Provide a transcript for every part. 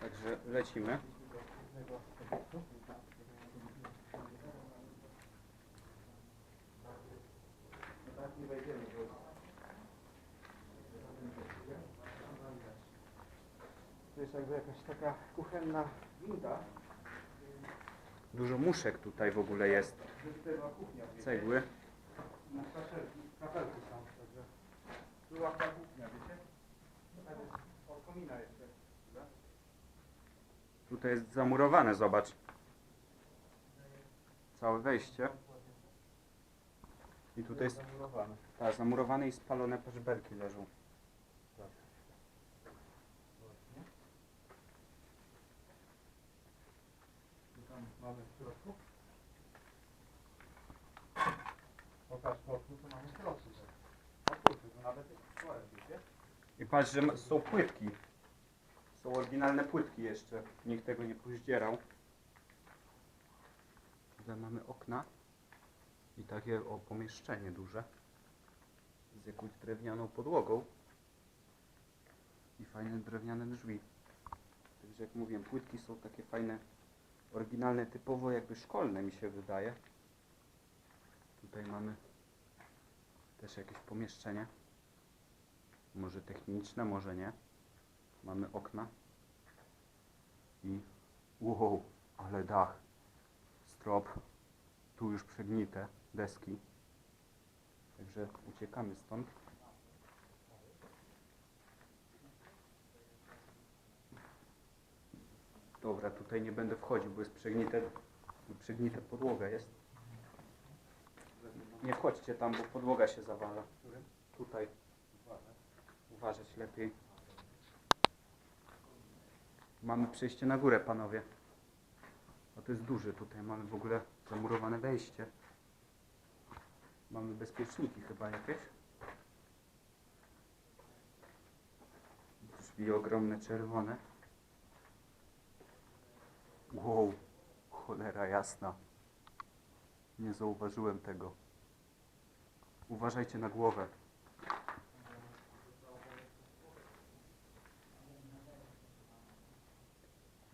Także lecimy. To jest jakby jakaś taka kuchenna winda. Dużo muszek tutaj w ogóle jest. Cegły. Na kafelki są, także była ta kuchnia, wiecie? Tak komina jeszcze. Tutaj jest zamurowane, zobacz. Całe wejście. I tutaj jest zamurowane. tak, zamurowane i spalone paszberki leżą. Tu tam mamy w środku. Pokaż. O kurczę, to nawet jest? I patrz, że są płytki. Są oryginalne płytki jeszcze. Nikt tego nie pozdzierał. Tutaj mamy okna. I takie o pomieszczenie duże. Z jakąś drewnianą podłogą. I fajne drewniane drzwi. Także jak mówiłem, płytki są takie fajne, oryginalne, typowo jakby szkolne mi się wydaje. Tutaj mamy też jakieś pomieszczenie. Może techniczne, może nie. Mamy okna. I wow, ale dach. Strop. Tu już przegnite deski. Także uciekamy stąd. Dobra, tutaj nie będę wchodził, bo jest przegnite, przegnite podłoga jest. Nie wchodźcie tam, bo podłoga się zawala. Tutaj uważać lepiej. Mamy przejście na górę, panowie. A to jest duży tutaj. Mamy w ogóle zamurowane wejście. Mamy bezpieczniki chyba jakieś. Drzwi ogromne, czerwone. Wow, cholera jasna. Nie zauważyłem tego. Uważajcie na głowę.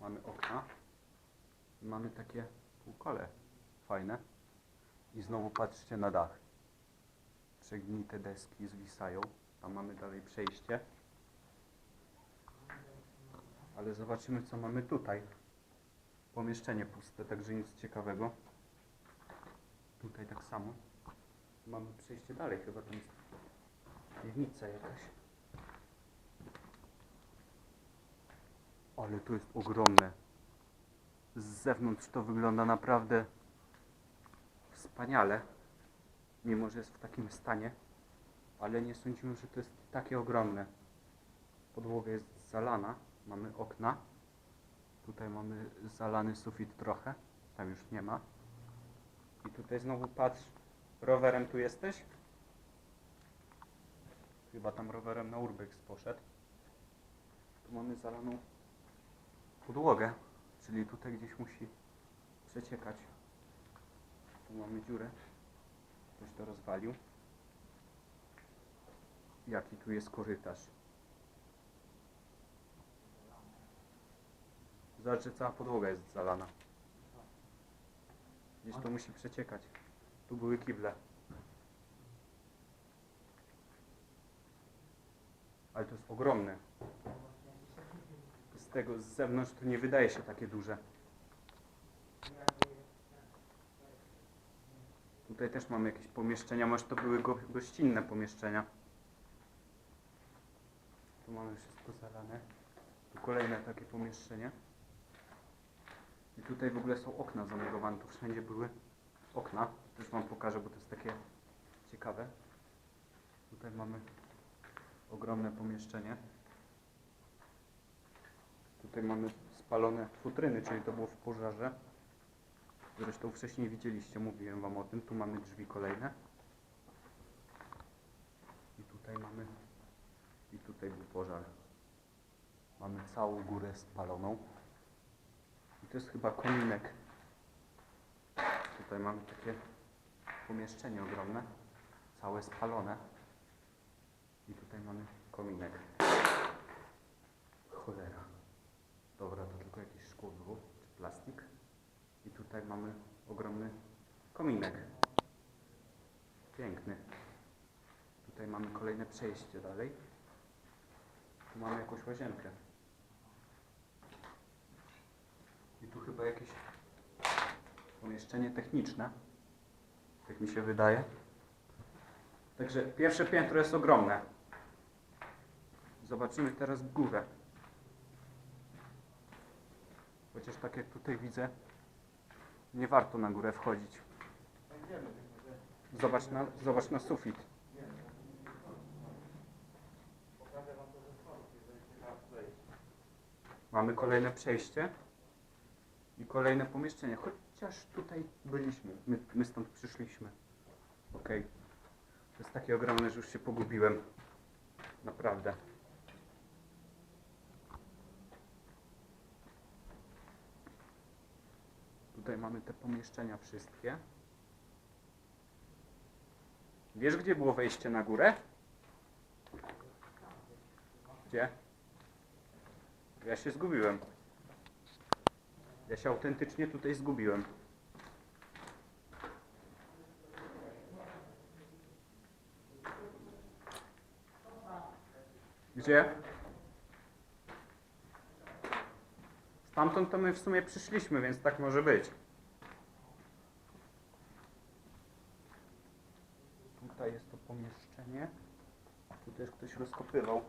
Mamy okna. I mamy takie półkole fajne. I znowu patrzcie na dach. Przegnite deski zwisają. Tam mamy dalej przejście. Ale zobaczymy co mamy tutaj. Pomieszczenie puste, także nic ciekawego. Tutaj tak samo. Mamy przejście dalej, chyba tam jest piwnica jakaś. Ale to jest ogromne. Z zewnątrz to wygląda naprawdę wspaniale. Mimo, że jest w takim stanie. Ale nie sądzimy, że to jest takie ogromne. Podłoga jest zalana. Mamy okna. Tutaj mamy zalany sufit trochę. Tam już nie ma. I tutaj znowu patrz. Rowerem tu jesteś? Chyba tam rowerem na urbex poszedł. Tu mamy zalaną podłogę, czyli tutaj gdzieś musi przeciekać. Tu mamy dziurę. Ktoś to rozwalił. Jaki tu jest korytarz? Zobacz, że cała podłoga jest zalana. Gdzieś to musi przeciekać. Tu były kible. Ale to jest ogromne. Tego, z zewnątrz to nie wydaje się takie duże. Tutaj też mamy jakieś pomieszczenia, może to były go, gościnne pomieszczenia. Tu mamy wszystko zalane. Tu kolejne takie pomieszczenie. I tutaj w ogóle są okna zamurowane, tu wszędzie były okna. Też wam pokażę, bo to jest takie ciekawe. Tutaj mamy ogromne pomieszczenie. Tutaj mamy spalone futryny, czyli to było w pożarze. Zresztą wcześniej widzieliście, mówiłem wam o tym. Tu mamy drzwi kolejne. I tutaj mamy... I tutaj był pożar. Mamy całą górę spaloną. I to jest chyba kominek. Tutaj mamy takie pomieszczenie ogromne. Całe spalone. I tutaj mamy kominek. cholera. Dobra, to tylko jakieś szkło było, czy plastik. I tutaj mamy ogromny kominek. Piękny. Tutaj mamy kolejne przejście dalej. Tu mamy jakąś łazienkę. I tu chyba jakieś pomieszczenie techniczne. Tak mi się wydaje. Także pierwsze piętro jest ogromne. Zobaczymy teraz górę. Chociaż tak jak tutaj widzę, nie warto na górę wchodzić. Zobacz na, zobacz na sufit. Mamy kolejne przejście i kolejne pomieszczenie. Chociaż tutaj byliśmy. My, my stąd przyszliśmy. Okej. To jest takie ogromne, że już się pogubiłem. Naprawdę. Tutaj mamy te pomieszczenia wszystkie. Wiesz, gdzie było wejście na górę? Gdzie? Ja się zgubiłem. Ja się autentycznie tutaj zgubiłem. Gdzie? Stamtąd to my w sumie przyszliśmy, więc tak może być. Tutaj jest to pomieszczenie. Tu też ktoś rozkopywał.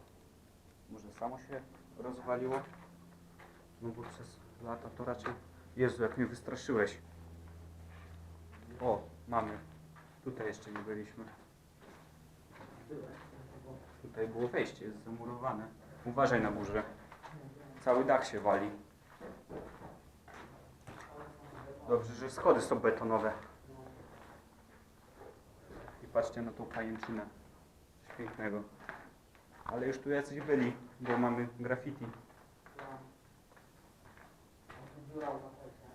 Może samo się rozwaliło? No bo przez lata to raczej... Jezu, jak mnie wystraszyłeś. O, mamy. Tutaj jeszcze nie byliśmy. Tutaj było wejście, jest zamurowane. Uważaj na górze. Cały dach się wali. Dobrze, że schody są betonowe. I patrzcie na tą pajęczynę. Pięknego. Ale już tu jacyś byli, bo mamy graffiti.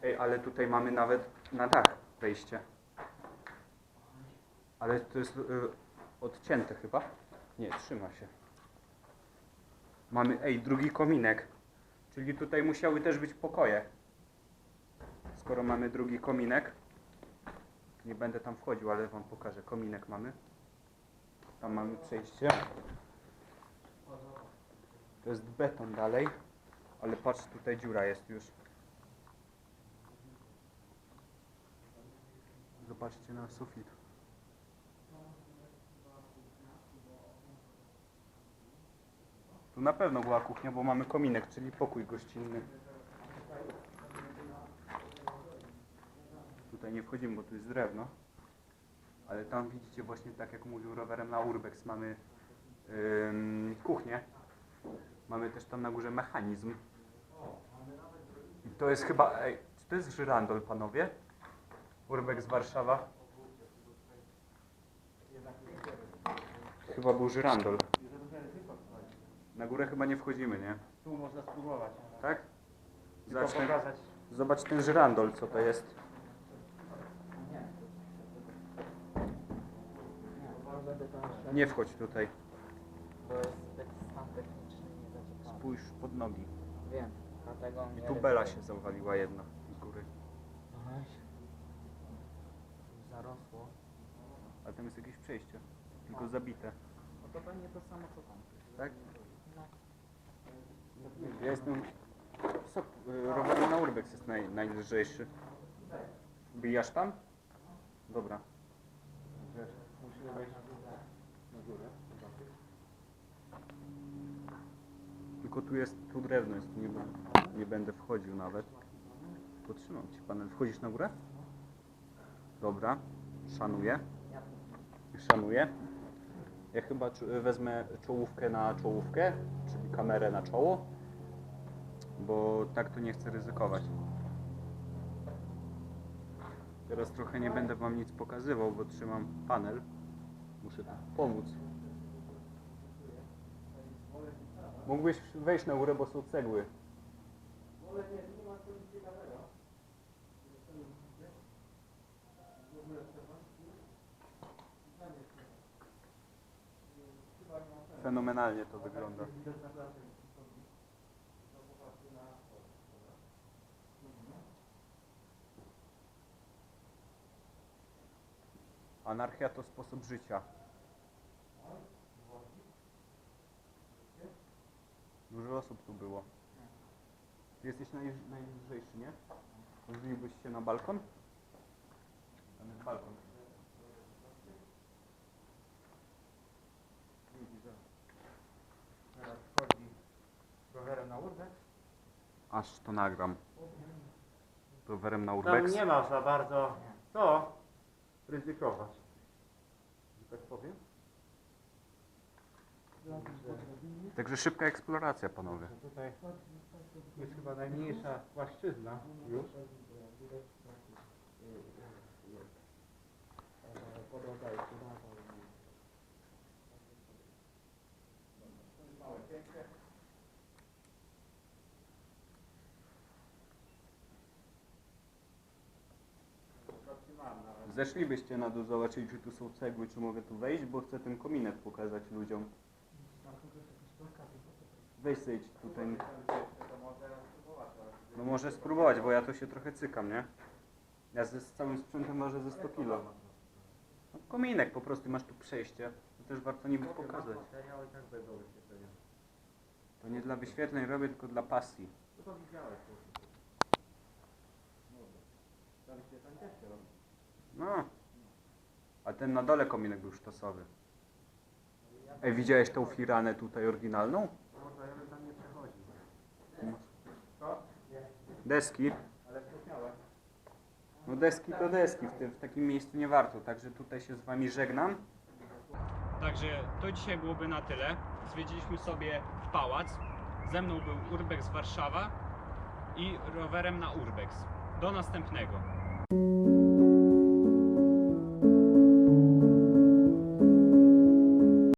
Ej, ale tutaj mamy nawet na dach wejście. Ale to jest y, odcięte chyba? Nie, trzyma się. Mamy, ej, drugi kominek. Czyli tutaj musiały też być pokoje. Skoro mamy drugi kominek. Nie będę tam wchodził, ale wam pokażę. Kominek mamy. Tam mamy przejście. To jest beton dalej. Ale patrz, tutaj dziura jest już. Zobaczcie na sufit. Tu na pewno była kuchnia, bo mamy kominek, czyli pokój gościnny. Tutaj nie wchodzimy, bo tu jest drewno. Ale tam widzicie właśnie tak jak mówił rowerem na Urbex mamy ym, kuchnię. Mamy też tam na górze mechanizm. I to jest chyba, ej, czy to jest żyrandol panowie? Urbex Warszawa. Chyba był żyrandol. Na górę chyba nie wchodzimy, nie? Tu można spróbować. Tak? Zacznę. pokazać. Zobacz ten żyrandol, co to jest. Będę tam szedł, Nie wchodź tutaj. bo jest tak stan techniczny nie za ciekawy. Spójrz pod nogi. Wiem, dlatego I tu bela się zawaliła jedna z góry. Aha. Zarosło. A tam jest jakieś przejście. Tylko zabite. No to pewnie to samo co tam. Tak? No. Ja jestem... Sok, y, rower na Urbex jest naj, najlżejszy. Bijasz tam? Dobra. Musimy wejść. Tylko tu jest, tu drewno jest, nie, nie będę wchodził nawet. Potrzymam Ci panel. Wchodzisz na górę? Dobra, szanuję. Szanuję. Ja chyba wezmę czołówkę na czołówkę, czyli kamerę na czoło, bo tak to nie chcę ryzykować. Teraz trochę nie będę Wam nic pokazywał, bo trzymam panel. Muszę pomóc. Mógłbyś wejść na górę, bo są cegły. Fenomenalnie to wygląda. Anarchia to sposób życia. Dużo osób tu było. Ty jesteś naj- najlżejszy, nie? Pozwoliłbyś się na balkon? Tam jest balkon. Widzi, że teraz wchodzi rowerem na urbex. Aż to nagram. Rowerem na Tam urbex. nie ma za bardzo co ryzykować. Że tak powiem. Także szybka eksploracja, panowie. Tutaj jest chyba najmniejsza płaszczyzna już. Zeszlibyście na dół zobaczyć, czy tu są cegły, czy mogę tu wejść, bo chcę ten kominek pokazać ludziom. Weź zejdź tutaj. No może spróbować, bo ja to się trochę cykam, nie? Ja ze, z całym sprzętem ważę ze 100 kg. No, kominek po prostu, masz tu przejście. To też warto niby pokazać. To nie dla wyświetleń robię, tylko dla pasji. No. A ten na dole kominek był sztosowy. Ej, widziałeś tą firanę tutaj oryginalną? Deski. No deski to deski, w, tym, w takim miejscu nie warto, także tutaj się z Wami żegnam. Także to dzisiaj byłoby na tyle. Zwiedziliśmy sobie pałac. Ze mną był Urbex Warszawa i rowerem na Urbex. Do następnego.